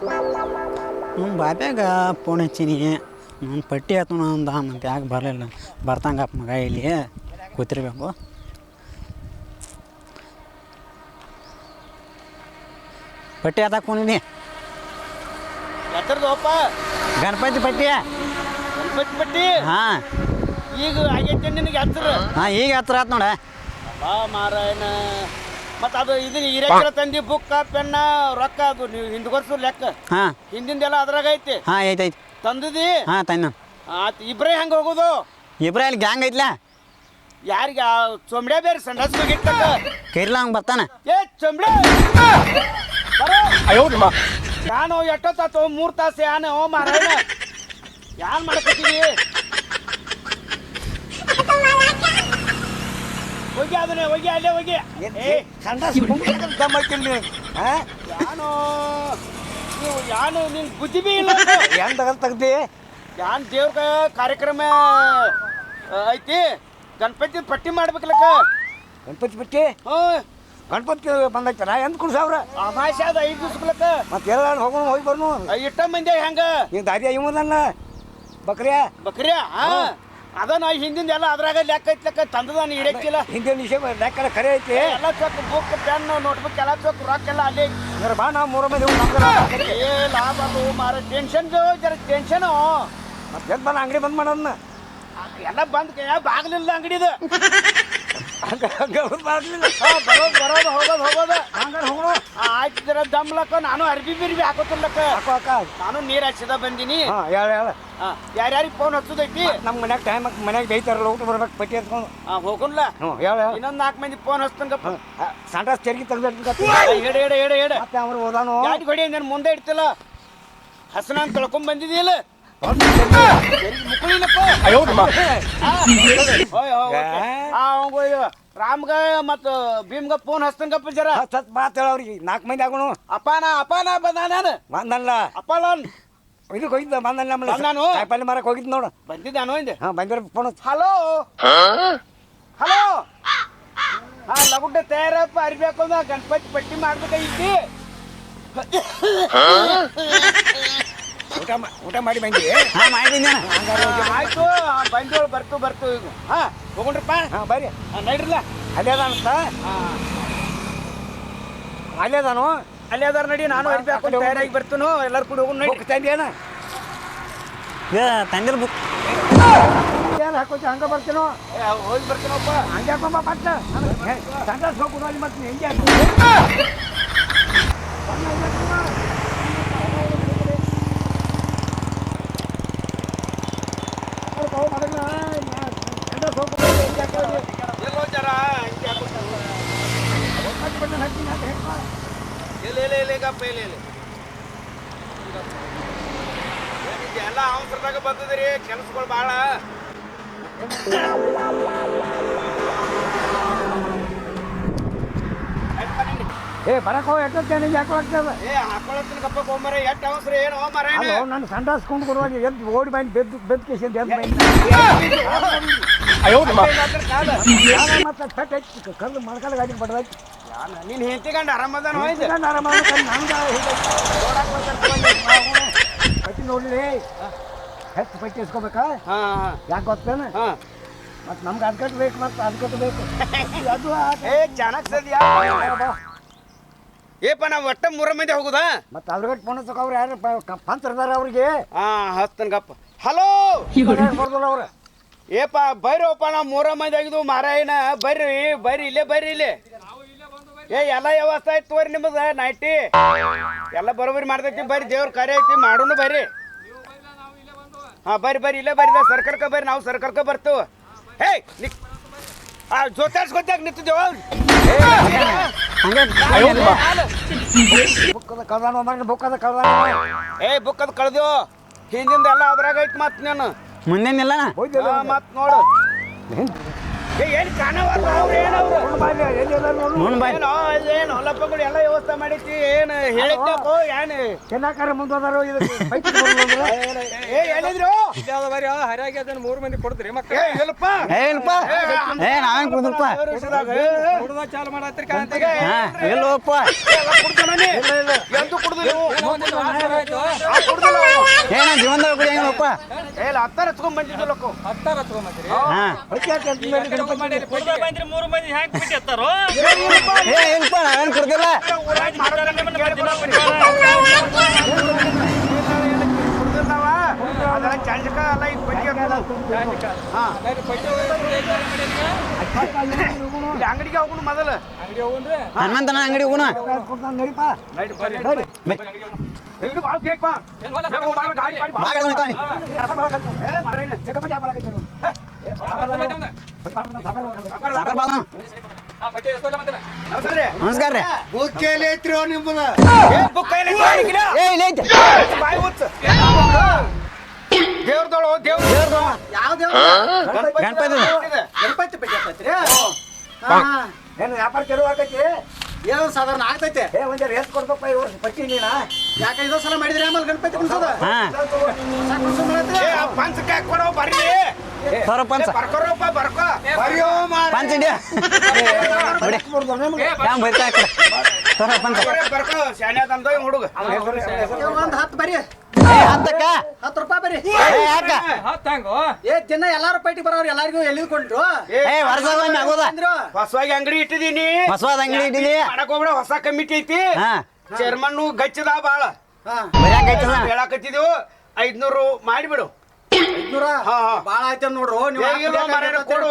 ಹ್ಞೂ ಬಾಬ್ಯಾಗ ಫೋನ್ ಹಚ್ಚೀನಿ. ನಾನು ಪಟ್ಟಿ ಆತನ ಅಂದ ಮತ್ತೆ ಯಾಕೆ ಬರಲಿಲ್ಲ. ಬರ್ತಂಗಪ್ಪ ಮಗ ಇಲ್ಲಿ. ಕೂತಿರ್ಬೇಕು. ಪಟ್ಟಿ ಆತ ಕೂನಿ ಎತ್ತರದಪ್ಪ ಗಣಪತಿ ಪಟ್ಟಿ. ಗಣಪತಿ ಪಟ್ಟಿ? ಹಾಂ. ಈಗ ಆಗೈತೆ ನಿನಗೆ ಹತ್ತಿರ ಹಾಂ ಈಗ ಹತ್ತಿರ ಆತ್ ನೋಡ. ಬಾ ಮಾರಾಯಣ ಮತ್ತು ಅದು ಇದನ್ನ ಹಿರೇಕರ ತಂದಿ ಬುಕ್ಕ ಪೆನ್ನ ರೊಕ್ಕ ಅದು ನೀವು ಹಿಂದ್ಗೊರ್ಸು ಲೆಕ್ಕ. ಹಾಂ. ಹಿಂದಿಂದೆಲ್ಲ ಅದ್ರಾಗ ಐತಿ. ಹಾಂ ಐತೆ ಐತೆ. ತಂದದಿ? ಹಾಂ ತನ್ನ ಆತ್ ಇಬ್ರೇ ಹೆಂಗೆ ಹೋಗೋದು? ಇಬ್ರೇ ಅಲ್ಲಿ ಗ್ಯಾಂಗ್ ಐತ್ಲ? ಯಾರಿಗೆ ಚೊಂಬಡೆ ಬೇರೆ ಸಂಡಾಸ್ ಹೋಗಿತ್ತ ಕೈರ್ಲ ಹಂಗೆ ಬರ್ತಾನೆ? ಏ ಚೊಂಬಡೆ ನಾನು ಎಷ್ಟೊತ್ತಾತು ಮೂರು ತಾಸು ಯಾನ ಓ ಮಾರಾಯಣ ಯಾನ್ ಮಾಡಕತ್ತೀವಿ ಹೋಗಿ ಅದನ್ನೇ ಹೋಗಿ ಅಲ್ಲೇ ಹೋಗಿ. ಏ ಯಾನು ನೀವು ಯಾನು ನಿನ್ ಬುದ್ಧಿ ಬಿ ಇಲ್ಲ ಹೆಂಗ್ ತೆಗ್ದಿ? ಯಾನ್ ದೇವ್ರ ಕಾರ್ಯಕ್ರಮ ಐತಿ? ಗಣಪತಿ ಪಟ್ಟಿ ಮಾಡ್ಬೇಕಲ್ಲಕ್ಕ. ಗಣಪತಿ ಪಟ್ಟಿ? ಹ್ಞೂ ಗಣಪತಿ ಬಂದೈತೆ ನಾ ಎಂತ ಕುಡ್ಸಾವ್ರ ಅಮಾಸೆ ಅದ ಐದು ದಿವ್ಸಕ್ಲಕ್ಕ ಮತ್ತೆ ಎಲ್ಲ ಹೋಗೋಣ ಹೋಗಿ ಬರ್ನು. ಇಟ್ಟ ಮಂದಿ ಹೆಂಗ? ನಿನ್ನ ದಾರಿ ಅಯ್ಯಮದನ್ನ ಬಕ್ರಿಯಾ? ಬಕ್ರಿಯಾ? ಹಾ. ಅದ ನಾ ಹಿಂದಿಂದ ಎಲ್ಲ ಅದ್ರಾಗ ಲೆಕ್ಕ ಐತಿ ಲೆಕ್ಕ ತಂದದ ನೀ ಹಿಡಕ್ಕಿಲ್ಲ ಹಿಂದಿನ ವಿಷಯ ಲೆಕ್ಕ ಕರೆ ಐತಿ. ಎಲ್ಲ ಚೊಕ್ ಬುಕ್ ಪೆನ್ ನೋಟ್ಬುಕ್ ಎಲ್ಲ ಚೊಕ್ ರೊಕ್ಕ ಎಲ್ಲ ಅಲ್ಲಿ ಬಾ ನಾವು ಮೂರ ಮಂದಿ ಏ ಲಾಭ ಅದು ಮಾರ ಟೆನ್ಷನ್ ಜರ ಟೆನ್ಷನ್ ಮತ್ತೆ ಬಂದ ಅಂಗಡಿ ಬಂದ್ ಮಾಡೋಣ ಎಲ್ಲ ಬಂದ್ ಕೈ ಬಾಗ್ಲಿಲ್ಲ ಅಂಗಡಿದು. ಹಂಗ ಹಂಗ. ಹಾ ಬರೋದು ಬರೋದು ಹೋಗೋದು ಹೋಗೋದು. ಹಂಗಾರ ಹೋಗೋಣ. ಆಯ್ತು ಜರ ದಮ್ಲಕ್ಕ ನಾನು ಅರ್ಬಿ ಬಿರ್ಬಿ ಹಾಕೋತಿರ್ಲಕ್ಕ ಹಾಕೋ ಅಕ್ಕ ನಾನು ನೀರು ಹಚ್ಚಿದ ಬಂದಿನಿ. ಹಾಂ ಹೇಳ ಹೇಳ. ಯಾರ್ಯಾರಿಗೆ ಫೋನ್ ಹಚ್ಚದೈತಿ? ನಮ್ಮ ಮನ್ಯಾಗ ಟೈಮ್ ಮನ್ಯಾಗ ಬೈತಾರಲ್ಲ ಊಟ ಬರ್ಬೇಕು ಪಟ್ಟಿ ಹತ್ಕೊಂಡು ಆ, ಹೋಗುನ್ಲ ಹ್ಞೂ ಹೇಳ ಇನ್ನೊಂದ್ ನಾಲ್ಕು ಮಂದಿ ಫೋನ್ ಹಚ್ತಂಗಪ್ಪ. ಸಂಡ ತೆರಿಗೆ ತೆಗ್ದು ಹೇಳ ಹೇಳ ಹೇಳ ಹೇಳ. ಮತ್ತೆ ಅವ್ರು ಓದಾನು ಗಾಡಿ ಹೊಡಿ ನಾನು ಮುಂದೆ ಇಡ್ತಿಲ್ಲ? ಹಸನ ಅಂತ ತೊಳ್ಕೊಂಡ್ ಬಂದಿದೀಯಲ್ಲ? ರಾಮ್ಗ ಮತ್ತ ಭೀಮ್ಗ ಫೋನ್ ಹಸ್ತಂಗಪ್ಪ ಜರ ಸತ್ ಮಾತು ಹೇಳ ಅವ್ರಿಗೆ ನಾಲ್ಕು ಮಂದಿ ಆಗೋಣ ಅಪಾನ ಅಪಾನ ಬಂದ ನಾನು ಬಂದಲ್ಲ ಲೋನ್ ಇದಕ್ಕೆ ಹೋಗಿದ್ದ ಬಂದಲ್ಲ ನಮ್ಮ ನಾನು ಕಾಯಿಪಲ್ಲೆ ಮಾರಕ್ಕೆ ಹೋಗಿದ್ದು ನೋಡು ಬಂದಿದ್ದಾನು ಹಿಂದೆ ಹಾಂ ಬಂದಿರ ಫೋನ್ ಹಲೋ ಹಲೋ ಹಾ ಲಗುಡ್ಡ ತಯಾರಪ್ಪ ಅರಿಬೇಕು ಗಣಪತಿ ಪಟ್ಟಿ ಮಾಡ್ಬೇಕಾಗಿತ್ತು ಊಟ ಮಾ- ಊಟ ಮಾಡಿ ಬಂದಿ? ಹಾಂ ಮಾಡಿದ್ದೀನಿ ಆಯ್ತು ಬಂದೋಳು ಬರ್ತು ಬರ್ತು ಈಗ ಹಾ ಹೋಗೊಂಡ್ರಪ್ಪ ಹಾಂ ಬರ್ರಿ. ಹಾ, ನಡ್ರಲ್ಲ. ಅಲ್ಲೇ ಅದಾನಂತ ಅಲ್ಲೇ ಅದಾನು? ಅಲ್ಲೇ ಅದಾರ ನಡಿ ನಾನು ಅರ್ಬಿ ಹಾಕೊಂಡು ತಯಾರಾಗಿ ಬರ್ತೀನು. ಎಲ್ಲರೂ ಕೂಡ ಹೋಗೋಣ ನಡಿ. ತಂದೇನ ಏ ತಂದಿರ ಬುಕ್. ಏನು ಹಾಕೋತಿ ಹಂಗ ಬರ್ತೀನೋ? ಏ, ಹೋಗಿ ಬರ್ತೀನಪ್ಪ. ಹಂಗೆ ಹಾಕೊಂಬ ಪಟ್ಟ. ಸಂಡಾಸ್ ಹೋಗುದು ಅಲ್ಲಿ ಮತ್ತೆ ಹೆಂಗೆ ಹಾಕಿ ಎಲ್ಲೋ ಜರ ಹಿಂಗೆ ಹಾಕ್ಬಿಟ್ಟಾರಲ್ಲ. ಇಲ್ಲ ಇಲ್ಲ ಇಲ್ಲ ಈಗಪ್ಪ ಇಲ್ಲ ಇಲ್ಲ ಏನಿದೆ, ಎಲ್ಲ ಅವಸರದಾಗ ಬಂದದ್ರಿ ಕೆಲಸಗಳು ಭಾಳ. ಏ ಬರಕೋ ಎಟ್ಟೊತ್ತೇನೆ ಯಾಕೆ ಆಗ್ತದ ಏ ಹಾಕೊಳತ್ತಿನ ಗಪ್ಪ ಗೊಂಬರ ಎಷ್ಟು ಅವಸರ ಏನು ಮರ ಅಲ್ಲೋ ನಾನು ಸಂಡಾಸ್ ಕೊಂಡು ಕೊಡುವಾಗ ಎದ್ದು ಓಡಿ ಬಂದು ಬೆದ್ದು ಬೆದ್ದು ಕೇಸಿ ಅಂತ ಎದ್ದು ಬಂದು. ಮತ್ತೆ ಪೆಟ್ ಹಚ್ಚಿ ಕಲ್ಲು ಮೊಳಕಾಲ ಗಾಡಿ ಬಡದಾಕಿ? ನೀನ್ ಕಂಡು ಆರಾಮದಾನ ಹೋಯ್ತು ಪಟ್ಟಿ ನೋಡ್ಲಿ. ಹೆಚ್ಚು ಪಟ್ಟಿ ಇಸ್ಕೋಬೇಕಾ? ಹಾ. ಯಾಕೆ ಗೊತ್ತೇನ? ಹಾ. ಮತ್ತೆ ನಮ್ಗೆ ಅದ್ಕಟ್ಟು ಬೇಕು ಮತ್ತೆ ಅದ್ಕಟ್ಟು ಬೇಕು. ಅದು ಏ ಚೆನ್ನಾಗಿ ಸದ್ಯಾ. ಏಪ ನಾವು ಒಟ್ಟ ಮೂರ ಮಂದಿ ಹೋಗುದಾ? ಮತ್ತೆ ಅದ್ರಗಟ್ಟು ಫೋನ್ ಹಚ್ಚಕ್ಕೆ ಅವ್ರು ಯಾರು? ಪಂಚರ್ದಾರ ಅವ್ರಿಗೆ. ಹಾ ಹಸ್ತನ್ ಗಪ್ಪ. ಹಲೋ! ಬರ್ದಲ್ಲ ಅವ್ರು? ಏಪ ಬರ್ರಿಪ್ಪ ನಾವು ಮೂರ ಮಂದಿ ಆಗಿದ್ವು. ಮಾರಾಯಣ ಬರ್ರಿ ಬರ್ರಿ ಇಲ್ಲೇ ಬರ್ರಿ ಇಲ್ಲಿ. ಏ ಎಲ್ಲ ವ್ಯವಸ್ಥೆ ಆಯ್ತು ತೋರಿ ನಿಮ್ಮದ ನೈಟಿ ಎಲ್ಲ ಬರೋಬರಿ ಮಾಡ್ತೈತಿ ಬರ್ರಿ ದೇವ್ರ ಕಾರ್ಯ ಐತಿ ಮಾಡೋಣ ಬರ್ರಿ. ಹಾ ಬರ್ರಿ ಬರ್ರಿ ಇಲ್ಲೇ ಬರ್ರಿ ಸರ್ಕಾರಕ್ಕೆ ಬರ್ರಿ ನಾವು ಸರ್ಕಾರಕ್ಕೆ ಬರ್ತೇವೆ ಹೇ ನಿ ಆ ಜೋತಾಡ್ಸ್ಕೊತ್ತಾಗ ನಿಂತಿದ್ದೇವ ಹಂಗೆ ಬುಕ್ಕದ ಕಳ್ದಾನ ಬುಕ್ಕದ ಕಳ್ದಾನ ಏ ಬುಕ್ ಅದು ಕಳ್ದೇವು ಹಿಂದಿಂದ ಎಲ್ಲ ಅದ್ರಾಗ ಐತಿ ಮತ್ತೆ ನಾನು. ಮುಂದೇನಿಲ್ಲ ಮತ್ತೆ ನೋಡು. ಏನು ಕಾಣವಲ್ಲ ಅವ್ರು ಏನವ್ರು ಏನೋ ಏನು ಹೊಲಪ್ಪಗಳು ಎಲ್ಲ ವ್ಯವಸ್ಥೆ ಮಾಡೈತಿ ಏನು ಹೇಳಿದ್ದಪ್ಪ ಏನು ಚೆನ್ನಾಕಾರ ಮುಂದೋದಾರು ಇದು ಪೈಕಿ ಬರೋದು ಅಂದ್ರೆ ಏ ಆ ಹರಿಯಾಗಿ ಅದನ್ನ ಮೂರು ಮಂದಿ ಕೊಡ್ತೀರಿ ಮಕ್ಕ ಏನಪ್ಪ ಏ ಇಲ್ಪ ಏ ನಾವೇನ್ ಕುದ್ರಪ್ಪ ಹುಡುಗ ಚಾಲು ಮಾಡತ್ರಿ ಹಾ ಇಲ್ಲೋಪ್ಪ. ಏನ ಜೀವನದಾಗ ಹತ್ತಾರ ಬಂದಿದ್ದಲ್ಲಕ್ಕೋ ಹತ್ತಾರ ಹಾ. ಬಂದ್ರಿ ಮೂರು ಮಂದಿ ಏ ನಾವೇನ್ ಕುಡ್ದಿಲ್ಲ ಅದೆಲ್ಲ ಚಂಚಕ ಎಲ್ಲ ಇದು ಬಗ್ಗೆ ಹಾ ಇಲ್ಲಿ ಅಂಗಡಿಗೆ ಹೋಗುಣ ಮೊದಲು ಅಂಗಡಿ ಹೋಗುನ್ರಿ ಹನುಮಂತನ ಅಂಗಡಿ ಹೋಗುಣ ಕೊಡ್ತಾನೆ ನಡಿಪ ಇದು ಭಾಳ ಕೇಕ್ ಬಾ. ಬೇಗ ಹೋಗ್ ಬಾ, ಗಾಡಿ ಮಾಡಿ ಬಾ. ಬಾಗಲ್ ಹೊಯ್ತಾನೆ. ಏ, ಮಾರೇನ. ಸಾಕರ್ ಬಾಳ. ನಮಸ್ಕಾರ ರೀ. ನಮಸ್ಕಾರ ರೀ ಏ, ಬುಕ್ ಕೈಲಿ ಇಟ್ಟು ಹೋಗಿಲ್ಲ. ಏ ಗಣಪತಿ ಹಾ, ದೇವ್ರದೋಳು ಗಣಪತಿ ಇದೆ. ಏನು ವ್ಯಾಪಾರ ಆಗೈತಿ ಏನೋ ಸಾಧಾರಣ ಆಗ್ತೈತೆ. ಏ ಒಂದ್ ಎಷ್ಟು ಕೊಡ್ಬೇಕಪ್ಪ ಈ ವರ್ಷ ಪಟ್ಟಿ ನೀನ. ಯಾಕೆ ಇದೋ ಸಲ ಮಾಡಿದ್ರಿ ಆಮೇಲೆ ಗಣಪತಿ ಕುಣಿಸೋದ ಹಾ. ಏ, ಆ ಕೊಡೋ ಬರ್ರಿ. ಸರ್ ಪಂಚ. ಬರ್ಕೊರಪ್ಪ ಬರ್ಕೋ. ಬರಿಯೋ ಮಾರ ಪಂಚ ಇಂಡಿಯಾ. ಬಿಡಿ ಹ್ಯಾಂಗ ಬೈತಾ ಆ ಕಡೆ ಸೌರ ಪಂಚ. ಬರ್ಕೋ ಶಾನೆ ತಂದ ಹುಡುಗ. ಒಂದ್ ಹತ್ತು ಬರಿ. ಏ ಹತ್ತಕ್ಕ? ಹತ್ತು ಬರಿ ಏ ಯಾಕ? ಏ ದಿನ ಎಲ್ಲಾರು ಪೈಟಿ ಬರೋರು ಎಲ್ಲಾರಿಗೂ ಎಲ್ಲಿದ್ಕೊಂಡ್ರು ಏ ವರ್ಷಗೊಮ್ಮೆ ಆಗೋದ ಹೊಸವಾಗಿ ಅಂಗಡಿ ಇಟ್ಟಿದೀನಿ ಹೊಸವಾದ ಅಂಗಡಿ ಇಟ್ಟಿದಿ ಮಾಡಕ್ ಹೋಗ್ಬೇಡ ಹೊಸ ಕಮಿಟಿ ಐತಿ. ಹಾ. ಚೇರ್ಮನ್ ಗಚ್ಚದ ಬಾಳ. ಬೈಯಾಕ ಐತದ ಹೇಳಕತ್ತಿದೀವು ಐದ್ನೂರು ಮಾಡಿಬಿಡು. ಐದ್ನೂರ? ಹಾ, ಹಾ. ಬಾಳ ಆಯ್ತು ನೋಡ್ರು. ನೀವು ಕೊಡು.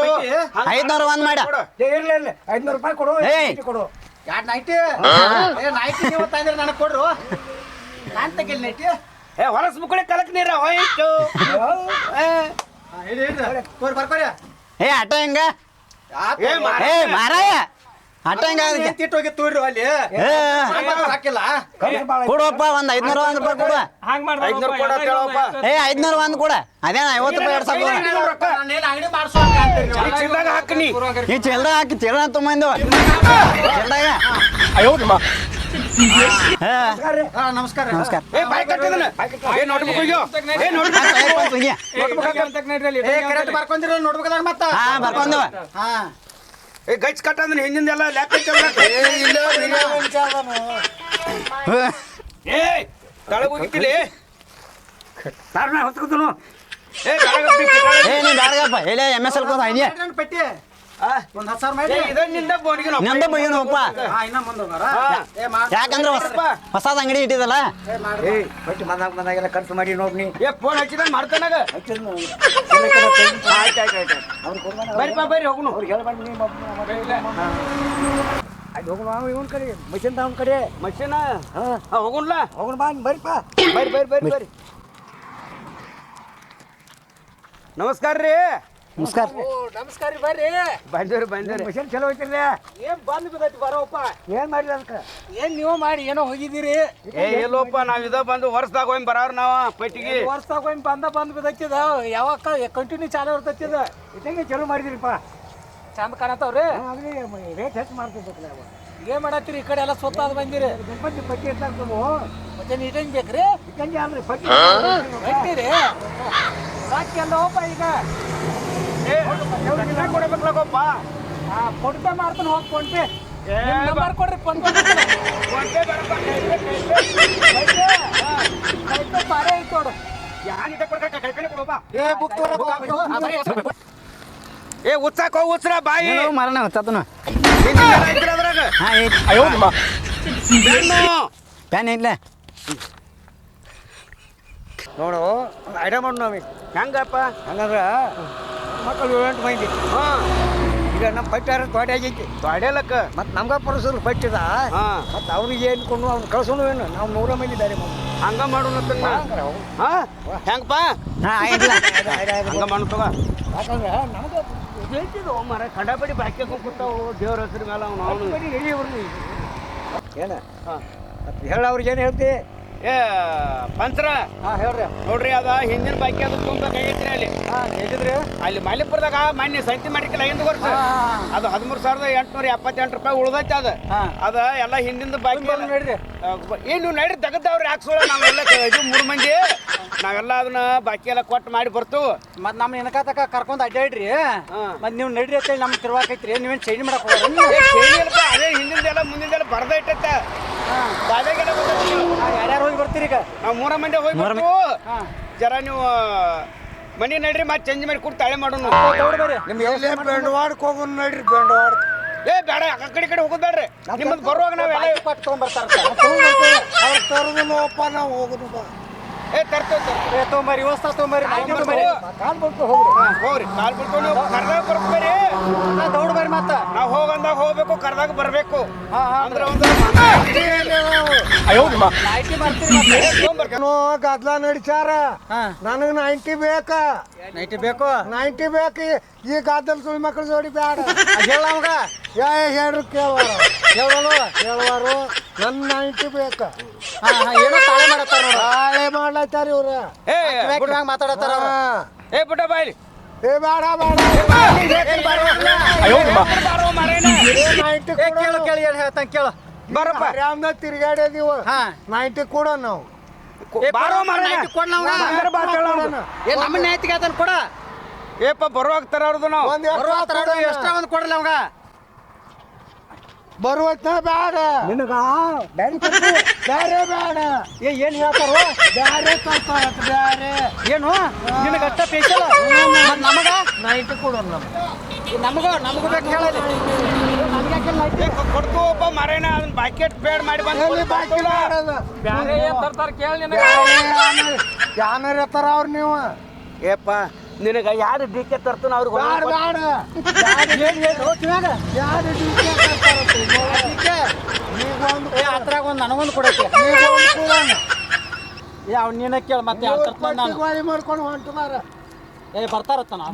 ಹಂಗ್ ಒಂದ್ ಮಾಡ. ಕೊಡು. ಏ ಇರ್ಲಿ ಇರ್ಲಿ. ಐದ್ನೂರು ರೂಪಾಯಿ ಕೊಡು. ಪಟ್ಟಿ ಕೊಡು. ಎರಡ್ ನೈಟಿ ಏ ನೈಟಿ ನೀವು ತಂದ್ರೆ ನನಗೆ ಕೊಡ್ರು. ನಾನ್ ತೆಗಿಲ್ ನೈಟಿ ಏ ಹೊಲಸ್ ಮುಕ್ಕಳಿ ಕಲಕ್ ನೀರ ಹೋಯ್ತು. ಏ. ಆಟ ಹೆಂಗ? ಏ ಮಾರಾಯ. ಆಟ ಹೆಂಗ. ಕೊಡುವಪ್ಪ ಒಂದ್ ಐದ್ನೂರ ಒಂದ್ ರೂಪಾಯಿ ಕೊಡು ಹಂಗ್ ಐದ್ನೂರು ಕೊಡ ಏ ಐದ್ನೂರ ಒಂದ್ ಕೊಡ. ಅದೇನ ಐವತ್ತು ರೂಪಾಯಿ ಎರಡ್ ಸಾವಿರ ಈ ಚೀಲ್ದಾಗ ಹಾಕಿ ಚಿಲ್ಡ್ರ ತುಂಬ ನಮಸ್ಕಾರ. ನಮಸ್ಕಾರ. ಏ ಬಾಯ್ ಕಟ್ಟದನ ಏ ನೋಟ್ಬುಕ್ ಹೋಗ್ಯೋ. ಏ ನೋಟ್ಬುಕ್ ಏ ಹಿಂಗೆ. ಏ ಕರೆಕ್ಟ್ ನೋಡ್ಬೇಕಾದ್ರೆ ಮತ್ತ. ಹಾ ಬರ್ಕೊಂಡವ. ಹಾ. ಏ ಗಚ್ ಕಟ್ಟಂದ್ರೆ ಹಿಂದಿಂದ ಎಲ್ಲ ಲೆಕ್ಕ ಐತಲ್ಲ. ಏ ತಳಗ ಹೋಗಿತ್ತಿಲಿ ಸಾರ್ನ ಹೊತ್ಕೊತನು. ಏ ತಳಗ ಬಿಟ್ಟು ತಳಗ. ಏ ನೀ ಎ ಎಂ ಎಸ್ ಎಲ್ ಕೋದ ಪಟ್ಟಿ. ಒಂದ್ ಹತ್ತು ಸಾವಿರ ಏ, ಮಾಡಿ ಇದ ನಿಂದ ಬೋನಿಗೆ ನಾವು ನಂದ ಬೈಯನಪ್ಪ ಹಾ ಇನ್ನ ಮುಂದೆ ಹೋಗಾರ? ಏ ಮಾಡ್. ಯಾಕಂದ್ರೆ ಹೊಸ ಹೊಸದ ಅಂಗಡಿ ಇಟ್ಟಿದಲ್ಲ ಏ ಬಂದಾಗ ಬಂದಾಗೆಲ್ಲ ಖರ್ಚು ಮಾಡಿ ನೋಡಿ ಏ ಫೋನ್ ಹಚ್ಚಿದ ಮಾಡ್ತಾನಾಗ ಹಚ್ಚಿದ್ನು. ಆಯ್ತು ಆಯ್ತು ಆಯ್ತು ಅವ್ರು ಬರ್ರಿ ಹೋಗುನು. ಅವ್ರಿಗೆ ಹೋಗೋಣ ಅವ ಇವನ್ ಕಡೆ ಮಷಿನ್ ಅವನ ಕಡೆ. ಮಷೀನ? ಹಾ. ಹೋಗುನ್ಲ. ಹೋಗುಣ ಬಾ ನೀನ್ ಬರ್ರಿಪ್ಪ ಬರ್ರಿ ಬರ್ರಿ ಬರ್ರಿ ಬರ್ರಿ. ನಮಸ್ಕಾರ ರೀ. ನಮಸ್ಕಾರ. ನಮಸ್ಕಾರ ರೀ ಬರ್ರಿ. ಬಂದಿರಿ ಬಂದಿರಿ ಮಷಿನ್ ಚಲೋ ಐತಿ ಏನ್ ಬಂದ್ ಬಿದ್ದೈತಿ ಬರೋಪ್ಪ? ಏನ್ ಮಾಡಿಲ್ಲ ಅದಕ್ಕೆ? ಏನ್ ನೀವು ಮಾಡಿ ಏನೋ ಹೋಗಿದ್ದೀರಿ? ಏ ಎಲ್ಲೋಪ್ಪ ನಾವ್ ಇದ ಬಂದು ವರ್ಷದಾಗ ಹೋಗಿ ಬರೋರ್ ನಾವ ಪಟ್ಟಿಗೆ. ವರ್ಷದಾಗ ಒಮ್ಮೆ ಬಂದ ಬಂದ್ ಬಿದ್ದೈತಿದ ಯಾವಾಗ ಕಂಟಿನ್ಯೂ ಚಾಲು ಇರ್ತೈತಿದ ಇದಂಗೆ ಚಲೋ ಮಾಡಿದಿರಿಪ್ಪ. ಚಂದ ಕಾಣತ್ತವ್ರಿ? ರೇಟ್ ಹೆಚ್ಚು ಮಾಡ್ತಿರ್ಬೇಕಲ್ಲ ಅವ ಏನ್ ಮಾಡತ್ತೀರಿ ಈ ಕಡೆ ಎಲ್ಲ ಸುತ್ತಾದ ಬಂದಿರಿ? ಗಣಪತಿ ಪಟ್ಟಿ ಎತ್ತಾಕ್ತವು ಮತ್ತೆ ಇದಂಗೆ ಬೇಕ್ರಿ? ಇದಂಗೆ ಅಂದ್ರೆ ಪಟ್ಟಿ. ಕಟ್ಟಿರಿ ಸಾಕಿ ಹೋಪ ಈಗ. ಕೊಡಬೇಕಲ್ಲಪ್ಪ ಆ, ಫೋನ್ ಪೇ ಮಾಡ್ತಾನೆ ಹೋಗಿ ಫೋನ್ ಪೇ. ಏ, ನಂಬರ್ ಕೊಡ್ರಿ ಫೋನ್ ಪೇ ಒಂದೇ ಬರಪ್ಪ, ಕೈ ಕೈ ಕೈ. ಪಾರೆ ಐತ್ ನೋಡು. ಕೊಡ್ಕ ಕೊಡಪ್ಪ. ಏ ಬುಕ್ ತೋರ ಏ ಉತ್ಸಾಕ ಹೋಗ್ ಉತ್ಸರ ಬಾಯಿ. ಮರಣ ಹತ್ತತನ. ಪ್ಯಾನ್ ಇಲ್ಲ. ನೋಡು ಐಡಿಯಾ ಮಾಡು ನಾವೀಗ ಹೆಂಗಪ್ಪ? ಹಂಗಂದ್ರ ಮಕ್ಕಳು ಏಳೆಂಟು ಮಂದಿ. ಹಾಂ. ಈಗ ನಮ್ಮ ಪಟ್ಟಾರ ತೋಟ ಆಗೈತಿ. ತೊಡೆಲಕ್ಕ ಮತ್ತು ನಮ್ಗೆ ಪರಸರು ಪಟ್ಟಿದ ಹಾಂ. ಮತ್ತು ಅವ್ರಿಗೆ ಏನ್ಕೊಂಡು ಅವ್ನು ಕಳ್ಸೋನು ಏನು? ನಾವು ನೂರ ಮಂದಿ ಬೇರೆ ಹಂಗ ಮಾಡೋಣ ಹಾ ಹೆಂಗಪ್ಪ ಹಂಗ ಮಾಡು ತಗೋ. ಯಾಕಂದ್ರೆ ನಮ್ಗೆ ಹೇಳ್ತಿದ್ವು ಮರ ಕಡಬಡಿ ಬಾಕಿ ಕೂತಾವು ದೇವ್ರ ಹೆಸರು ಮೇಲೆ ಅವ್ನು ಅವನು. ಏನು? ಹಾ. ಮತ್ತೆ ಹೇಳ ಅವ್ರಿಗೆ ಏನು ಹೇಳ್ತಿ? ಏ ಪಂಚರ ಹಾ ಹೇಳ್ರಿ. ನೋಡ್ರಿ ಅದ ಹಿಂದಿನ ಬೈಕ್ ಅದು ತುಂಬ ಕೈತ್ರಿ ಅಲ್ಲಿ. ಹಾ ಹೇಳಿದ್ರಿ ಅಲ್ಲಿ ಮಾಲಿಪುರದಾಗ ಮೊನ್ನೆ ಸಂತಿ ಮಾಡಿಕಲ್ಲ ಐದು ವರ್ಷ ಅದು ಹದಿಮೂರು ಸಾವಿರದ ಎಂಟುನೂರ ಎಪ್ಪತ್ತೆಂಟು ರೂಪಾಯಿ ಉಳ್ದೈತೆ ಅದು. ಅದ ಎಲ್ಲ ಹಿಂದಿಂದ ಬೈಕ್ ನೋಡ್ರಿ. ಏನು ನಡ್ರಿ ತೆಗದವ್ರಿ ಹಾಕ್ಸೋಳ ನಾವೆಲ್ಲ ಇದು ಮೂರು ಮಂದಿ. ನಾವೆಲ್ಲ ಅದನ್ನ ಬಾಕಿ ಎಲ್ಲ ಕೊಟ್ಟು ಮಾಡಿ ಬರ್ತು. ಮತ್ ನಮ್ಮ ಇನಕ ತಕ ಕರ್ಕೊಂಡ್ ಅಡ್ಡಾಡ್ರಿ ಮತ್ತೆ ಮತ್ ನೀವು ನಡ್ರಿ ಅಂತೇಳಿ ನಮ್ ತಿರ್ವಾಕೈತ್ರಿ ನೀವೇನ್ ಚೇಂಜ್ ಮಾಡಕ್ ಹೋಗ್ರಿ ಅದೇ ಹಿಂದಿಂದೆಲ್ಲ ಮುಂದಿಂದೆಲ್ಲ ಬರ್ದ ಇಟ್ಟೈತೆ. ಯಾರ್ಯಾರು ಹೋಗಿ ಬರ್ತೀರಿ ಈಗ? ನಾವು ಮೂರ ಮಂದಿ ಹೋಗಿ ಮೂರ ಬರ್ತು ಹಾ. ಜರ ನೀವು ಮನಿ ನಡ್ರಿ ಮತ್ತೆ ಚೇಂಜ್ ಮಾಡಿ ಕೊಟ್ಟು ತಾಳೆ ಮಾಡೋಣ. ದೌಡ್ ಬರ್ರಿ. ನಿಮ್ಗೆ ಬೆಂಡವಾಡಕ್ಕೆ ಹೋಗೋಣ ನಡ್ರಿ ಬೆಂಡವಾಡ ಏ ಬೇಡ ಆ ಕಡೆ ಈ ಕಡೆ ಹೋಗೋದ್ ಬೇಡ್ರಿ. ನಿಮ್ಮದು ಬರುವಾಗ ನಾವೆಲ್ಲ ಎಲ್ಲ ತೊಗೊಂಬರ್ತಾರ ಅವ್ರು ತರೋದಿಲ್ಲಪ್ಪ ನಾವು ಹೋಗೋದು ಬಾ. ಏ ತರ್ತೇವೆ ತರ್ತೇವೆ ಕಾಲ್ ಹೋಗ್ರಿ. ಹೋಗ್ರಿ. ಕಾಲ್ ನೀವು ಕರ್ದಾಗ ಬರ್ತೀರಿ ಹಾ, ದೌಡ್ ಬರ್ರಿ ಮತ್ತ. ನಾವು ಹೋಗಂದಾಗ ಹೋಗ್ಬೇಕು ಕರ್ದಾಗ ಬರಬೇಕು. ಅಂದ್ರೆ ಒಂದು ಗದ್ಲ ನನಗೆ ನೈಂಟಿ ಬೇಕ. ನೈಂಟಿ ಬೇಕು? ನೈಂಟಿ ಬೇಕು. ಈ ಗದ್ದಲ್ ಸುಳಿ ಮಕ್ಳು ಜೋಡಿ ಬೇಡ ಹೇಳ ಅವಾಗ. ಹೇಳ್ರು ಕೇಳವಾರ. ಹೇಳಲು ಕೇಳವಾರು. ನನ್ನ ನೈಂಟಿ ಬೇಕ. ಏನೋ ತಾಳೆ ಮಾಡತ್ತಾರ ತಾಳೆ ಹಾಳೆ ಮಾಡ್ಲತ್ತಾರ ಇವ್ರ? ಏ ಮಾತಾಡತ್ತಾರ. ಏ ಪುಟ್ಟ ಬಾಯ್ಲಿ ಏ ಬೇಡ ಬೇಡ. ಬಾರೋ ಕೇಳು ಕೇಳಿ ಏನ್ ಹೇಳ್ತಾನೆ ಕೇಳು. ಬರಪ್ಪ. ಹರ್ಯಾಮ್ದಾಗ ತಿರ್ಗಾಡ್ಯದೀವ ಹಾ. ನೈಂಟಿ ಕೊಡ ನಾವು. ಬಾರೋ ನೈಟಿ ಕೊಡ್ ನಾವು. ಬಾ ಏ ನಮ್ಮ ಕೊಡ. ಏಪ್ಪ ಬರೋ ತರ ಅವ್ರದ್ದು ನಾವು. ಒಂದ್ ಬರುವ ಎಕ್ಸ್ಟ್ರಾ ಎಷ್ಟ ಒಂದ್ ಕೊಡಲ್ಲ ಅವಾಗ. ಬರುವತ್ತ ಬೇಡ ನಿನಗ? ಬೇರೆ ಬೇಡ ಏ ಏನ್ ಹೇಳ್ತಾರೋ? ಬೇರೆ ತರ್ತಾರ ಬೇರೆ ಏನು? ನಿನಗ ಅಷ್ಟ ಸ್ಪೆಷಲ್ ನಮಗ? ನೈಂಟಿ ಕೊಡೋಣ ನಮ್ಗೆ. ನಮಗ ನಮಗೂ ಬೇಕು ಹೇಳಲಿ ಏ, ಕೊ- ಕೊಡ್ತೀವಪ್ಪ ಮಾರೇನ? ಅದನ್ನ ಬಾಕೆಟ್ ಬೇಡ ಮಾಡಿ ಬಂದು ಎಲ್ಲಿ ಬಾಕಿ ಮಾಡೋದು? ಬ್ಯಾರೆ ಏನ್ ತರ್ತಾರ ಕೇಳಿ ನಿನಗ? ಬ್ಯಾರೆ ಯಾನರ್ ಎತ್ತಾರ ಅವ್ರು ನೀವು? ಏಪ್ಪ ನಿನಗ ಯಾರು ಡಿ ಕೆ ತರ್ತಾನ ಅವ್ರಿಗೆ ಅದ್ರಾಗ ಒಂದ್ ನನಗೊಂದು ನೀನ ಕೇಳ ಮತ್ತೆ ಮಾಡ್ಕೊಂಡು ಹೊಂಟು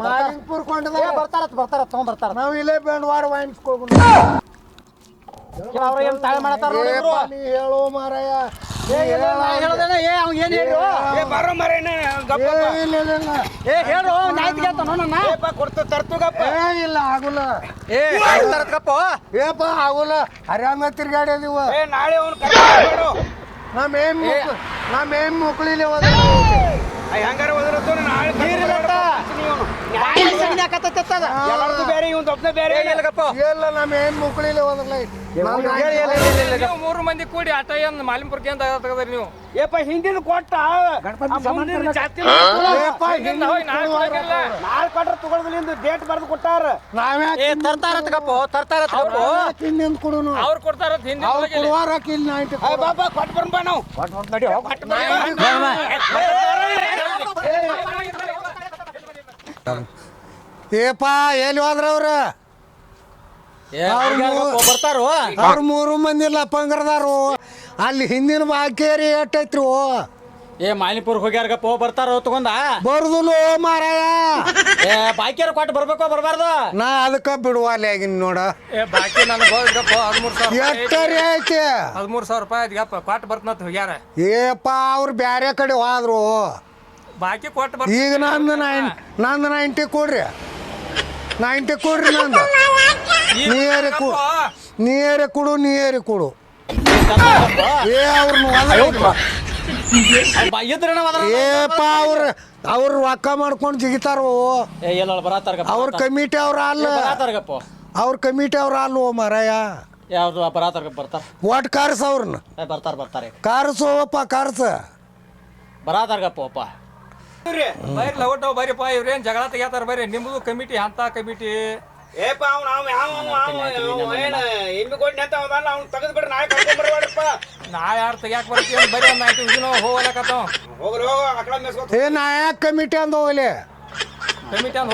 ಮಾಲಿಂಗ್ಪುರ್ ಏ ಬರ್ತಾರತ್ ಬರ್ತಾರ ತಗೊಂಡ್ ಬರ್ತಾರ ನಾವು ಇಲ್ಲೇ ಅವ್ರ ಏನ್ ತಾಳೆ ಮಾಡತ್ತಾರ ಹೇಳು ಮಾರಾಯ. ಏ ಅವ್ನ್ ಏನ್ ಹೇಳು? ಬರೋ ಮಾರೇನ ಗಪ್ಪ ಏ ಇಲ್ಲ ಇಲ್ಲ ಇಲ್ಲ. ಏ ಹೇಳು ನನ್ನ. ಕೊಡ್ತು ಗಪ್ಪ. ಏ ಇಲ್ಲ ಆಗುಲ್ಲ. ಏ ತರತ್ಕಪ್ಪ ಏಪ ಆಗುಲ್ಲ. ಹರ್ಯಾಮ ತಿರ್ಗಾಡ್ಯದಿವ ಏ ನಾಳೆ ಅವ್ನು ಕರ್ಕೊಂಡು ನಮ್ಮ ಏನ್ ಮುಕ್ಳು ನಮ್ಮ ಏನ್ ಮುಕ್ಳಿಲಿ ಹೋದ ಹೆಂಗಾರ ಹೋದ್ರದ್ದು ನಾಳೆ ಎಲ್ಲರದು ಬೇರೆ ಇವ್ನು ಒಬ್ಬನೇ ಬೇರೆ ಎಲ್ಲ ನಮ್ಮ ಏನ್ ಮುಕ್ಳಿಲಿ ಹೋದ್ರಲ್ಲ ನೀವು ಮೂರು ಮಂದಿ ಕೂಡಿ ಆಟ ಏನ್ ಮಾಲಿಂಪುರ್ಗೆ ಅಂತ ತಗದ್ರಿ ನೀವು ಏಪ ಹಿಂದಿನ ಕೊಟ್ಟ ನಾಳೆ ಕೊಟ್ರೆ ತಗೊಳ್ದಿಲ್ಲ ಡೇಟ್ ಬರೆದು ಕೊಟ್ಟಾರ ನಾವೇ ಏ ತರ್ತಾರ ತರ್ತಾರತ್ಕಪ್ಪ ಹಿಂದಿಂದ ಕೊಡುನು ಅವ್ರು ಕೊಡ್ತಾರ ಹಿಂದಿ ಅವ್ರು ಕೊಡುವಾರ ನೈಂಟಿ ಏ ಬಾಬಾ ಕೊಟ್ಟು ಬರ್ಬಾ ನಾವು ಏಪ ಎಲ್ಲಿ ಹೋದ್ರ ಅವ್ರ? ಬರ್ತಾರೋ? ಅವ್ರ ಮೂರು ಮಂದಿ ಪಂಗರ್ದಾರು. ಅಲ್ಲಿ ಹಿಂದಿನ ಬಾಕೇರಿ ಎಟ್ಟೈತ್ರಿ ಏ ಮಾಲಿಪುರ್ ಹೋಗ್ಯಾರ್ಗಪ್ಪ ಬರ್ತಾರೋ ತಗೊಂಡ? ಬರ್ದುಲು ಮಾರಾಯ. ಏ ಬಾಕಿಯರ್ ಕೊಟ್ಟು ಬರ್ಬೇಕೋ ಬರಬಾರ್ದು? ನಾ ಅದಕ್ಕ ಬಿಡುವಲ್ಲಿ ಆಗಿನ್ ನೋಡ. ಏ ಬಾಕಿ ನನಗೆ ಹೋಗಪ್ಪ ಹದಿಮೂರು ಸಾವಿರ ಎಷ್ಟರಿ ಐತಿ? ಹದಿಮೂರು ಸಾವಿರ ರೂಪಾಯಿ ಆಯ್ತು ಕೊಟ್ಟು ಬರ್ತನತ್ ಹೋಗ್ಯಾರ. ಏಪ ಅವ್ರು ಬ್ಯಾರೆ ಕಡೆ ಹೋದ್ರು. ಬಾಕಿ ಕೊಟ್ಟು ಬರ್ ಈಗ ನಂದು ನೈನ್ ನಂದು ನೈಂಟಿ ಕೊಡ್ರಿ. ನೈಂಟಿ ಕೊಡ್ರಿ ನಂದು. ನೀರೇ ಕೊ ನೀರೇ ಕೊಡು ನೀರೇ ಕೊಡು. ಏ ಅವ್ರನ್ನ ಏಪ ಅವ್ರ ಅವ್ರ ರೊಕ್ಕ ಮಾಡ್ಕೊಂಡು ಜಿಗಿತಾರ ಅವ್ರ ಕಮಿಟಿ ಅವ್ರ ಅಲ್ಲ ಅವ್ರ ಕಮಿಟಿ ಅವ್ರ ಅಲ್ವೋ ಮಾರಾಯ. ಯಾವ್ದು ಬರ್ತಾರ ಒಟ್ ಕಾರ್ಸ್ ಅವ್ರನ್ನ ಬರ್ತಾರೆ ಬರ್ತಾರ. ಬರ್ತಾರೆ ಕಾರ್ಸೋವಪ್ಪ ಕಾರ್ಸ. ಬರತ್ತಾರಗಪ್ಪ ಅಪ್ಪ ಬೈರಿ ಲವಟ್ ಪಾ ಇವ್ರೇನ್ ಜಗಳ ತೆಗಿತಾರ ಬರ್ರಿ ನಿಮ್ದು ಕಮಿಟಿ ಅಂತ ಕಮಿಟಿ. ಏಪ್ಪ ಅವ್ನು ಅವ ಯಾವ ಏನು ನಿಂತ ಅವನಲ್ಲ ಅವ್ನು ತೆಗೆದು ಬಿಡ್ರಿ ನಾಳೆ ಕರ್ಕೊಂಡ್ ಬರ್ಬೇಡ್ರಪ್ಪ ನಾ ಯಾರು ತೆಗಿಯಾಕ ಬರ್ತೀವಿ ಬರೀ ಒಂದ್ ಆಯ್ತು ಹೋಗಲಕತ್ತಾವ. ಹೋಗ್ರಿ ಹೋಗ ಅಕಳ ಮೇಸ್ಕೊತ. ಏ ನಾ ಯಾಕೆ ಕಮಿಟಿ ಅಂದ ಹೋಗ್ಲಿ? ಕಮಿಟಿ ಅಂತ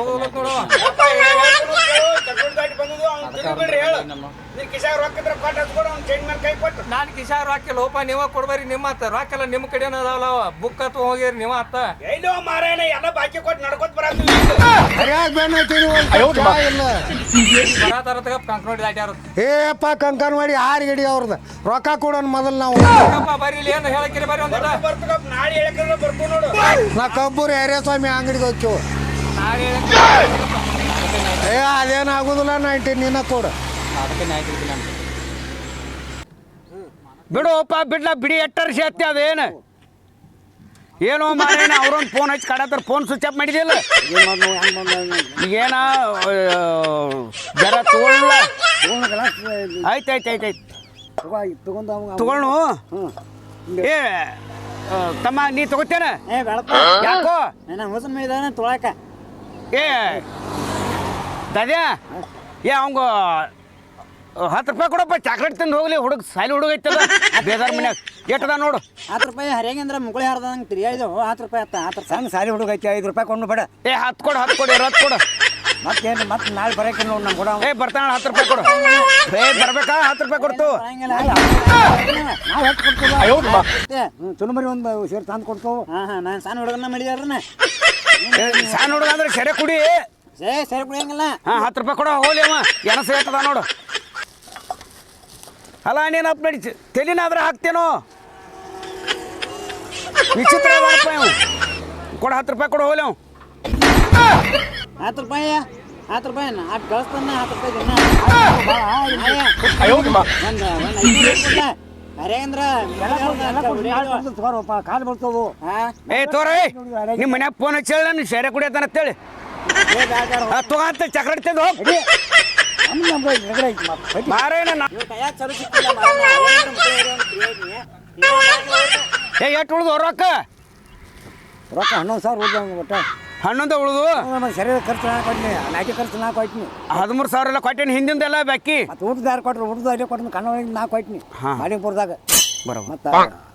ನೀನ್ ರೊಕ್ಕ ಮೇಲೆ ಕೈ ಕೊಟ್ಟು. ನಾನು ಕಿಶಾರ್ ರಾಕಿಲ್ಲ ಲೋಪ ನೀವ ಕೊಡ್ಬಾರಿ ನಿಮ್ಮ ಹತ್ತ. ರಾಕೆಲ್ಲ ನಿಮ್ಮ ಕಡೆ ಅದಾವಲ್ಲ ಬುಕ್ ಹತ್ತು ಹೋಗಿರಿ ನಿಮ್ಮ ಹತ್ತ. ಎಲ್ಲೋ ಮಾರಾಯಣ ಎಲ್ಲ ಬಾಕಿ ಕೊಟ್ಟು ನಡ್ಕೊತ ದಾಟ್ಯಾರ ಏಪ್ಪ ಕಂಕನ್ ಮಾಡಿ ಆರು ಗಡಿ ಅವ್ರದ್ದು. ರೊಕ್ಕ ಕೊಡೋಣ ಮೊದಲು ನಾವು. ಇಲ್ಲಿ ಏನು ಹೇಳಕ್ಕಿರಿ ಬರ್ತಕ್ಕ ನಾಳೆ ಬರ್ತೀವಿ ನೋಡು. ನಾ ಕಬ್ಬೂರು ಹಿರಿಯ ಸ್ವಾಮಿ ಅಂಗಡಿಗೆ ಹೋಗ್ತೀವಿ. ನಾಳೆ ಆಗುದಿಲ್ಲ ಅದೇನಾಗುದಿಲ್ಲ ನೈಂಟಿ ನಿನ್ನ ಕೊಡು ಬಿಡು ಅಪ್ಪ ಬಿಡ್ಲ ಬಿಡಿ ಎಟ್ಟರ್ ಸೇತಿ ಅದೇನು? ಏನೋ ಮಾರೇನ ಅವ್ರೊಂದು ಫೋನ್ ಹಚ್ಚಿ ಕಡತ್ರ ಫೋನ್ ಸ್ವಿಚ್ ಆಫ್ ಮಾಡಿದಿಲ್ಲ ಈಗೇನ ಜರ ತಗೊಳ್ಳ. ಆಯ್ತು ಆಯ್ತು ಆಯ್ತು ಆಯ್ತು. ತಗೊಳ್ಳು ಏ ತಮ್ಮ ನೀ ತಗೋತೇನ? ಏ ಯಾಕೋ? ನಾನು ಹೊಸ ಮೈದಾನ ತೊಳಕ. ಏ ದಾದ್ಯಾ ಏ ಅವಂಗ ಹತ್ತು ರೂಪಾಯಿ ಕೊಡಪ್ಪ ಚಾಕ್ಲೇಟ್ ತಿಂದು ಹೋಗ್ಲಿ ಹುಡುಗ ಸಾಲಿ ಹುಡುಗ ಐತದ ಬೇದಾರ್ ಮನ್ಯಾಗ ಎಟ್ಟದ ನೋಡು. ಹತ್ತು ರೂಪಾಯಿ ಹರಿಯಂಗಂದ್ರ ಮುಗುಳಿ ಹರ್ದಂಗೆ ಹತ್ತು ರೂಪಾಯಿ ಹತ್ತ ಹತ್ತು ಸಣ್ಣ ಸಾಲಿ ಹುಡುಗ ಐತಿ ಐದು ರೂಪಾಯಿ ಕೊಂಡು ಬೇಡ. ಏ ಹತ್ತು ಕೊಡು ಹತ್ತು ಕೊಡು ಹತ್ತು ಕೊಡು. ಮತ್ತೇನು ಮತ್ತೆ ನಾಳೆ ಬರಕ್ಕೆ ನೋಡು ನಮ್ಮ ಕೂಡ ಏ ಬರ್ತಾನೆ ಹತ್ತು ರೂಪಾಯಿ ಕೊಡು. ಏ ಬರ್ಬೇಕಾ? ಹತ್ತು ರೂಪಾಯಿ ಕೊಡ್ತು. ಚುನಮರಿ ನಾವು ಕೊಡ್ತೀವಿ. ಒಂದು ಸೇರಿ ತಂದು ಕೊಡ್ತು. ಹಾಂ ಹಾಂ ನಾನು ಸಣ್ಣ ಹುಡುಗನ ಮಾಡಿದಾರನ ಏ, ಸಣ್ಣ ಹುಡುಗ ಅಂದ್ರೆ ಸೆರೆ ಕುಡಿ. ಸೇ ಸರಿ ಕುಡಿಯಂಗಿಲ್ಲ ಹಾ ಹತ್ತು ರೂಪಾಯಿ ಕೊಡ ಹೋಗ್ಲಿ ಅವ. ಏನ ಏಟದ ನೋಡು. ಅಲ್ಲ ನೀನು ಅಪ್ ನಡಿ ತೆಲಿನಾದ್ರೆ ಹಾಕ್ತೇನೋ. ವಿಚಿತ್ರ ರೂಪಾಯಿ ಅವ ಕೊಡು ಹತ್ತು ರೂಪಾಯಿ ಕೊಡು ಹೋಗ್ಲಿ ಅವ. ಹತ್ತು ರೂಪಾಯಿ ಹತ್ತು ರೂಪಾಯಿ ಅಷ್ಟು ಕಳಿಸ್ತಾನ ಹತ್ತು ರೂಪಾಯಿ ದಿನ. ಒಂದು ಒಂದು ಐದು ರೂಪಾಯಿ ತಗೋರಪ್ಪ ಕಾಲು ಬರ್ತವು ಹಾಂ ಏ ತೋರ ನಿಮ್ಮ ಮನ್ಯಾಗ ಫೋನ್ ಹಚ್ಚಿ ನಾನು ಶೇರೆ ಕುಡಿಯತಾನ ಅಂತೇಳಿ ತಗೋಂತ. ಇನ್ನೂ ಬಾಕಿ ಉಳ್ದ. ಏ ಎಷ್ಟು ಉಳ್ದು ರೊಕ್ಕ ರೊಕ್ಕ ಹನ್ನೊಂದು ಸಾವಿರ ಉಳ್ದಂಗೆ ಒಟ್ಟ ಹನ್ನೊಂದು ಉಳಿದು? ನಮ್ಮ ಸರಿಯಾದ ಖರ್ಚು ನಾ ಕೊಟ್ಟಿನಿ ನಾಟಿ ಖರ್ಚು ನಾ ಕೊಟ್ಟಿನಿ ಹದಿಮೂರು ಸಾವಿರ ಎಲ್ಲ ಕೊಟ್ಟೇನಿ ಹಿಂದಿಂದೆಲ್ಲ ಬಾಕಿ ಮತ್ತೆ ಊಟದ ಯಾರು ಕೊಟ್ಟರು ಊಟದ ಅಲ್ಲೇ ಕೊಟ್ಟು ಕನ್ನಡ ನಾ ಕೊಟ್ಟಿನಿ ಹಾ. ಮಾಡಿಪುರದಾಗ ಬರೋ ಮತ್ತೆ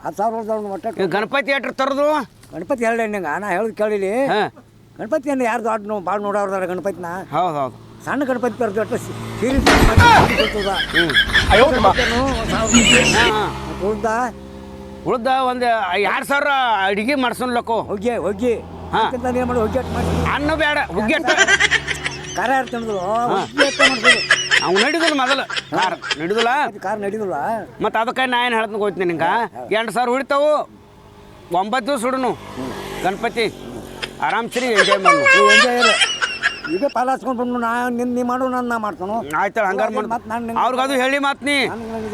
ಹತ್ತು ಸಾವಿರ ಉಳ್ದವ್ ಮೊಟ್ಟೆ ಗಣಪತಿ ಎಟ್ರು ತರದು? ಗಣಪತಿ ಹೇಳಿ ನಿಂಗೆ ನಾ ಹೇಳೋದು ಕೇಳಿಲಿ. ಗಣಪತಿ ಅಂದ್ರೆ ಯಾರು ದೊಡ್ಡ ನಾವು? ಭಾಳ ನೋಡೋರ್ದಾರ ಗಣಪತಿನ. ಹೌದು ಹೌದು. ಸಣ್ಣ ಗಣಪತಿ ತರದು ಒಟ್ಟು ಸೀರೆ ಹಾಂ. ಉಳ್ದ? ಉಳ್ದ ಒಂದು ಎರಡು ಸಾವಿರ ಅಡಿಗೆ ಮಾಡ್ಸೋನ್ಲಕ್ಕೋ ಹೋಗಿ ಹೊಗ್ಗೆ ಹಾ. ಏನು ಮಾಡಿ ಮಾಡಿ. ಅನ್ನ ಬೇಡ ಹುಗ್ಗಿ ಅಟ್ಟ ಖಾರ ಯಾರು ತಿಂದ್ರು? ಅವ್ನು ನಡಿದಿಲ್ಲ ಮೊದಲು. ಕಾರ್ ನಡಿದಿಲ್ಲ? ಕಾರ್ ನಡೀದಿಲ್ಲ ಮತ್ತು ಅದಕ್ಕೆ ನಾ ಏನು ಹೇಳ್ತೀನಿ ಹೋಗ್ತೀನಿ ನಿಂಗೆ? ಎಂಟು ಸಾವಿರ ಉಳಿತಾವು. ಒಂಬತ್ತು ದಿವಸ ಹುಡುನು ಗಣಪತಿ. ಆರಾಮ್ ಸರಿ ಎಂಜಾಯ್ ಮಾಡು. ಎಂಜಾಯ್ ಇದೇ ಈಗ ಪಾಲ ಹಚ್ಕೊಂಡು ಬಂದು ನಾ ನಿನ್ನ ನೀ ಮಾಡು ನಾನು ನಾ ಮಾಡ್ತಾನು. ಆಯ್ತು ಹಂಗಾರ ಮಾಡಿ. ಮತ್ತೆ ನಾನು ಅವ್ರಿಗೆ ಅದು ಹೇಳಿ ಮಾತು ನೀ.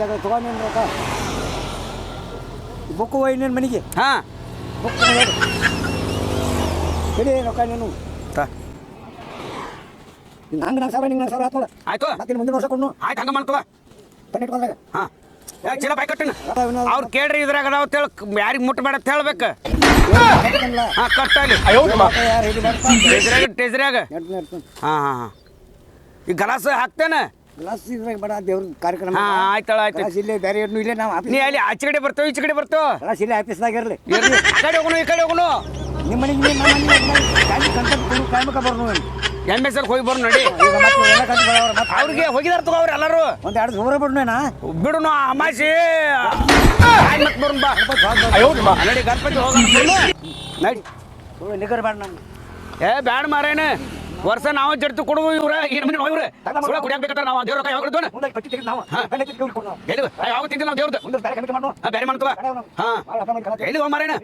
ಜಾಗ ತೊಗೊಂಡು ರೊಕ್ಕ. ಬುಕ್ಕು ಒಯ್ ನಿನ್ನ ಮನೆಗೆ? ಹಾಂ. ಬುಕ್ ಸರಿ ರೊಕ್ಕ ನೀನು? ನಿನ್ನ ಹಂಗೆ ನಾಲ್ಕು ಸಾವಿರ ನಿಂಗೆ ನಾಲ್ಕು ಸಾವಿರ ಆತಲ್ಲ ಆಯ್ತು. ಮತ್ತೆ ಮುಂದಿನ ವರ್ಷ ಕೊಡ್ನು. ಆಯ್ತು ಹಂಗೆ ಮಾಡ್ಕೋ ಪನ್ನೆಟ್ ಇಟ್ಕೊಂಡಾಗ ಹಾಂ. ಚಲೋ ಬಾಯ್ ಕಟ್ಟಿನ. ಅವ್ರು ಕೇಳ್ರಿ ಇದ್ರಾಗ ಅದಾವ ಅಂತೇಳಿ ಯಾರಿಗೆ ಮುಟ್ಟಬೇಡ ಅಂತ ಹೇಳ್ಬೇಕು. ಹಾಂ ಹೇಳಿ ಬರ್ತಾ ಟೇಜ್ರಾಗ ಟೇಜ್ರಾಗ ಹಾಂ ಹಾಂ ಹಾಂ. ಈ ಗಲಾಸ ಹಾಕ್ತೇನೆ. ಗ್ಲಾಸ್ ಇದ್ರಾಗ ಬೇಡ ದೇವ್ರ ಕಾರ್ಯಕ್ರಮ. ಹಾಂ ಆಯ್ತಳ ಆಯ್ತು ಗ್ಲಾಸ್ ಇಲ್ಲೇ ಬೇರೆ ಏನು ಇಲ್ಲೇ ನಾವು ನೀ ಅಲ್ಲಿ ಆಚೆ ಕಡೆ ಬರ್ತೇವೆ ಈಚೆ ಕಡೆ ಬರ್ತೇವೆ ಗ್ಲಾಸ್ ಇಲ್ಲೇ ಆಫೀಸ್ದಾಗ ಇರಲಿ. ಈ ಕಡೆ ಹೋಗೋಣ ಈ ಕಡೆ ಹೋಗೋಣ ನಿಮ್ಮ ಮನೆಗೆ ನಿಮ್ಮ ಮನೆಗೆ ಟೈಮ್ ಕಂಟೆಂಟ್ ಟೈಮಕ್ಕೆ ಬರ್ನು ಎಂ ಎಸ್ ಎಲ್ ಹೋಗಿ ಬರೋ ನಡಿ. ಅವ್ರಿಗೆ ಹೋಗಿದಾರ ತಗೋ ಅವ್ರು ಎಲ್ಲರೂ. ಒಂದ್ ಎರಡು ದೂರ ಬಿಡ್ನೇನ ಬಿಡು ಅಮಾಸಿ. ಬಾ. ನಡಿ ಗಣಪತಿ ಹೋಗೋಣ. ಬಿಡು. ನಡಿ. ನಿಗರ್ ಬೇಡ ಏ ಬ್ಯಾಡ ಮಾರೇನ. ವರ್ಷ ನಾವು ಜಡ್ತು ಕೊಡುವ ಇವ್ರ ಏನ್ ಮನೆ ಇವ್ರ. ಸುಳ ಕುಡಿಯಾಕ ನಾವು ದೇವ್ರ ಕೈ ಹೋಗಿದ್ದೋಣ ಮುಂದೆ ಕಟ್ಟಿ ತೆಗೆದು ನಾವು. ಗಂಡ ತೆಗೆದು ಕೊಡು ನಾವು ಎಲ್ಲಿ ಯಾವ ತಿಂದಿಲ್ಲ ನಾವು ದೇವ್ರದ್ದು? ಬೇರೆ ಮಾಡ್ತವ ಹಾ. ಎಲ್ಲಿ ಹೋಗ್ ಮಾರೇನ?